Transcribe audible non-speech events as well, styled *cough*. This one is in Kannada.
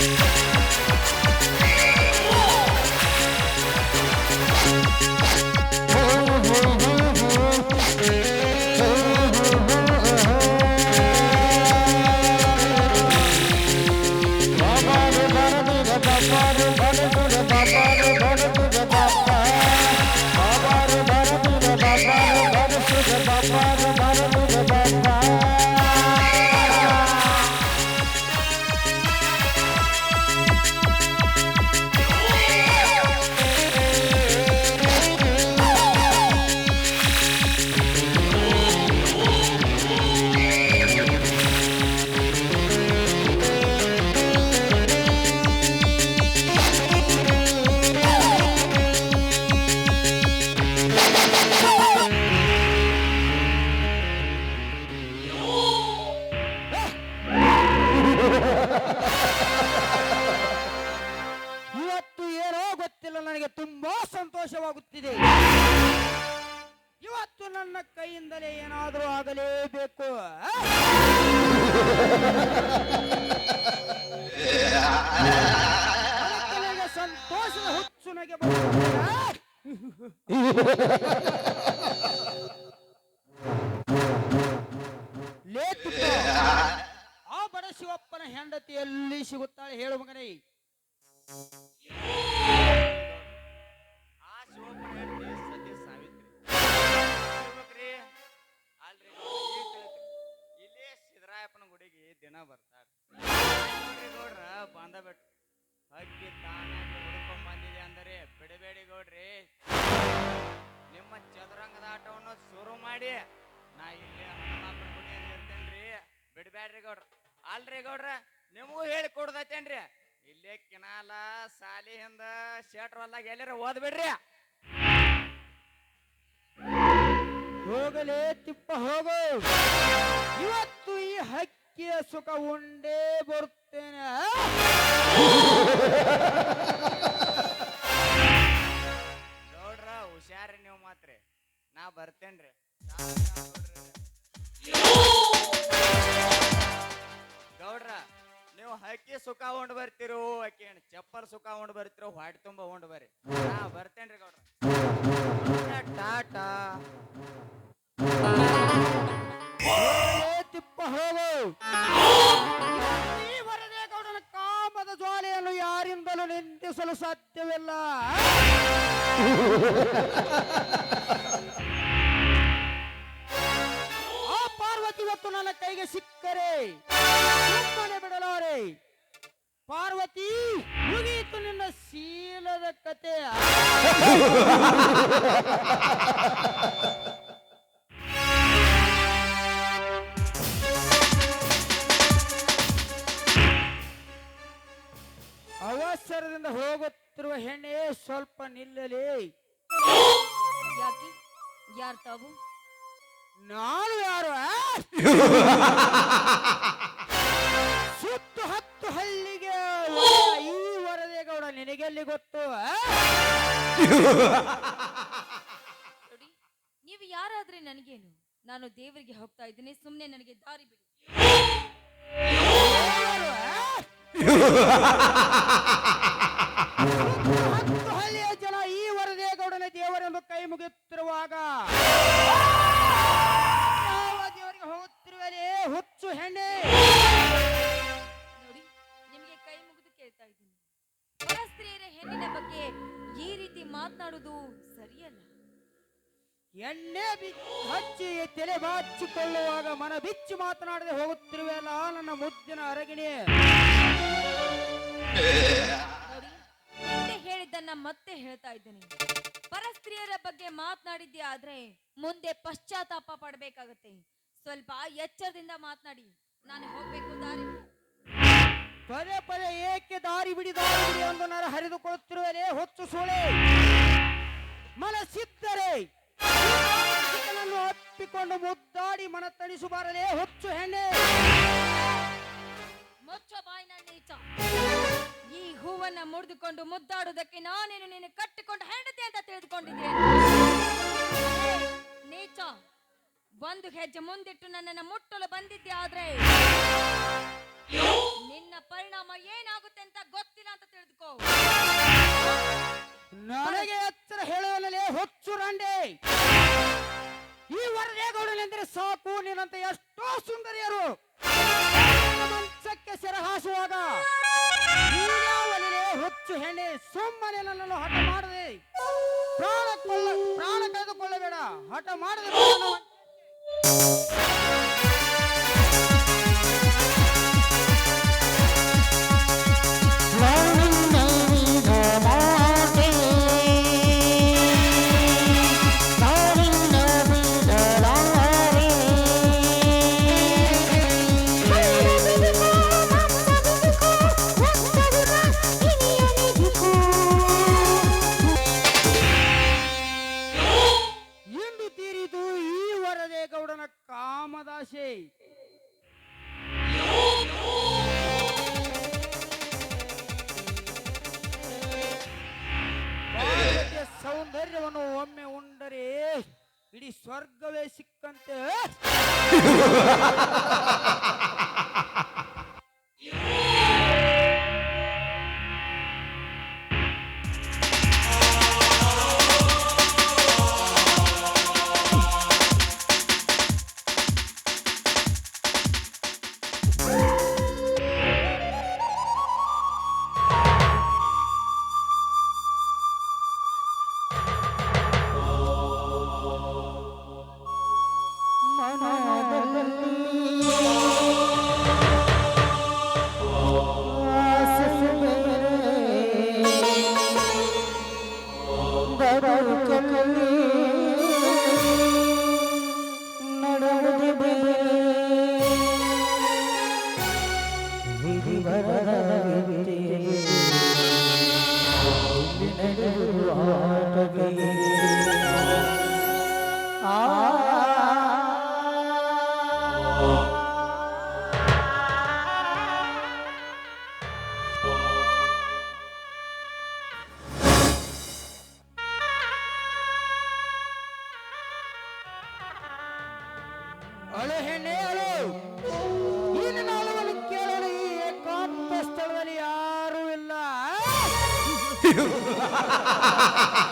ಇವತ್ತು ನನಗೆ ತುಂಬಾ ಸಂತೋಷವಾಗುತ್ತಿದೆ ಇವತ್ತು ನನ್ನ ಕೈಯಿಂದಲೇ ಏನಾದರೂ ಆಗಲೇಬೇಕು ಸಂತೋಷದ ಹುಚ್ಚು ನನಗೆ. ಆ? ಆ ಬಡ ಶಿವಪ್ಪನ ಹೆಂಡತಿ ಎಲ್ಲಿ ಸಿಗುತ್ತಾಳೆ ಹೇಳು ಮಗನೇ ಗೌಡ್ರಿ ನಿಮ್ಮ ಚದುರಂಗದ ಆಟವನ್ನು ಶುರು ಮಾಡಿ ನಾ ಇಲ್ಲಿ ಇರ್ತೇನ್ರಿ. ಬಿಡಬೇಡ್ರಿ ಗೌಡ್ರ. ಅಲ್ರಿ ಗೌಡ್ರ, ನಿಮಗೂ ಹೇಳಿ ಕೊಡ್ದೈತೇನ್ರಿ ಇಲ್ಲೇ ಕಿನಾಲ, ಸಾಲಿ ಹಿಂದ, ಶೇಟ್ರ ಹೊಲ್ದಾಗ ಎಲ್ಲಾರ ಓದ್ಬಿಡ್ರಿ ಹೋಗಲೇ ತಿಪ್ಪ ಹೋಗು. ಇವತ್ತು ಈ ಹಕ್ಕಿಯ ಸುಖ ಉಂಡೇ ಬರುತ್ತೇನೆ. ಮಾತ್ರ. ನಾ ಬರ್ತೇನ್ರಿ. ಗೌಡ್ರ, ನೀವು ಹಕ್ಕಿ ಸುಖ ಉಂಡ್ ಬರ್ತಿರೋ, ಅಕ್ಕಿ ಚಪ್ಪಲ್ ಸುಖ ಉಂಡ್ ಬರ್ತಿರೋ, ಹೊಟ್ಟೆ ತುಂಬ ಉಂಡ್ ಬರ್ರಿ. ನಾ ಬರ್ತೇನ್ರಿ ಗೌಡ್ರ. ಟಾಟಾ ತಿಪ್ಪ ಹೋಗು. ಗೌಡನ ಕಾಮದ ಜ್ವಾಲೆಯನ್ನು ಯಾರಿಂದಲೂ ನಿಂದಿಸಲು ಸಾಧ್ಯವಿಲ್ಲ. ಇವತ್ತು ನನ್ನ ಕೈಗೆ ಸಿಕ್ಕರೆ ಬಿಡಲಾರೆ. ಪಾರ್ವತಿ, ಮುಗಿಯಿತು ನಿನ್ನ ಶೀಲದ ಕತೆ. ಅವಸರದಿಂದ ಹೋಗುತ್ತಿರುವ ಹೆಣ್ಣೆ ಸ್ವಲ್ಪ ನಿಲ್ಲಲಿ. ಯಾರ್ ತಾವು? ನಾನು ಯಾರು ಸುತ್ತು ಹತ್ತು ಹಳ್ಳಿಗೆ ಈ ವರದೇಗೌಡ ನಿನಗೆಲ್ಲಿ ಗೊತ್ತು? ನೋಡಿ ನೀವು ಯಾರಾದ್ರೆ ನನಗೇನು? ನಾನು ದೇವರಿಗೆ ಹೋಗ್ತಾ ಇದ್ದೀನಿ ಸುಮ್ಮನೆ ನನಗೆ ದಾರಿ ಬಿಡಿ. ಸುತ್ತು ಹತ್ತು ಹಳ್ಳಿಯ ಜನ ಈ ವರದೇಗೌಡನ ದೇವರೆಂದು ಕೈ ಮುಗಿಯುತ್ತಿರುವಾಗ ಹುಚ್ಚು ಹೆಣ್ಣೆ ನೋಡಿ ನಿಮಗೆ ಕೈ ಮುಗಿದು ಕೇಳ್ತಾ ಇದ್ದೀನಿ. ಪರಸ್ತ್ರೀಯರ ಹೆಣ್ಣಿನ ಬಗ್ಗೆ ಈ ರೀತಿ ಮಾತನಾಡುವುದು ಸರಿಯಲ್ಲ. ಎಣ್ಣೆ ಹಚ್ಚಿ ತಲೆ ಬಾಚಿಕೊಳ್ಳುವಾಗ ಮನ ಬಿಚ್ಚಿ ಮಾತನಾಡದೆ ಹೋಗುತ್ತಿರುವೆಲ್ಲ ನನ್ನ ಮುದ್ದಿನ ಅರಗಿಣಿ. ನೋಡಿ ಹೇಳಿದ್ದನ್ನ ಮತ್ತೆ ಹೇಳ್ತಾ ಇದ್ದೇನೆ. ಪರಸ್ತ್ರೀಯರ ಬಗ್ಗೆ ಮಾತನಾಡಿದ್ದೆ ಆದ್ರೆ ಮುಂದೆ ಪಶ್ಚಾತ್ತಾಪ ಪಡಬೇಕಾಗತ್ತೆ. ಸ್ವಲ್ಪ ಎಚ್ಚರದಿಂದ ಮಾತನಾಡಿ. ನಾನು ಹೋಗ್ಬೇಕು ದಾರಿ. ಪದೇ ಪದೇ ಏಕೆ ದಾರಿ ಬಿಡಿ ದಾರಿ ಬಿಡಿ ಎಂದು ನಾನು ಹರಿದುಕೊಳ್ಳುತ್ತಿರುವಲೇ ಹೊತ್ತು ಸೋಳೆ. ಮನಸ್ಸಿದ್ದರೆ ಅಪ್ಪಿಕೊಂಡು ಮುದ್ದಾಡಿ ಮನ ತಣಿಸಬಾರಲೇ ಹೊಚ್ಚು ಹೆಣ್ಣೆ. ಮುಚ್ಚ ಬಾಯಿನ ನೀಚ. ಈ ಹೂವನ್ನ ಮುರಿದುಕೊಂಡು ಮುದ್ದಾಡುವುದಕ್ಕೆ ನಾನೇನು ನೀನು ಕಟ್ಟಿಕೊಂಡು ಹೆಂಡತಿ ಅಂತ ತಿಳಿದುಕೊಂಡಿದ್ದೇನೆ ಒಂದು ಹೆಜ್ಜೆ ಮುಂದಿಟ್ಟು ನನ್ನನ್ನು ಮುಟ್ಟಲು ಬಂದಿದ್ದೆ ಆದ್ರೆ ನಿನ್ನ ಪರಿಣಾಮ ಏನಾಗುತ್ತೆ ಅಂತ ಗೊತ್ತಿಲ್ಲ ಅಂತ ತಿಳಿದುಕೋ. ನನಗೆ ಎಚ್ಚರ ಹೇಳುವಲ್ಲೇ ಹುಚ್ಚು ರಂಡೆ. ಈ ವರದೇಗೌಡನೆಂದರೆ ಸಾಕು ನಿನ್ನಂತ ಎಷ್ಟೋ ಸುಂದರಿಯರು. ಮಂಚಕ್ಕೆ ಸೆರೆ ಹಾಸುವಾಗ ಹುಚ್ಚು ಹೆಣ್ಣೆ, ಸುಮ್ಮನೆ ನನ್ನನ್ನು ಹಠ ಮಾಡದೆ. ಪ್ರಾಣ ಪ್ರಾಣ ಕಳೆದುಕೊಳ್ಳಬೇಡ, ಹಠ ಮಾಡದೆ. ಸೌಂದರ್ಯವನ್ನು ಒಮ್ಮೆ ಉಂಡರೆ ಇಡೀ ಸ್ವರ್ಗವೇ ಸಿಕ್ಕಂತೆ. you. *laughs*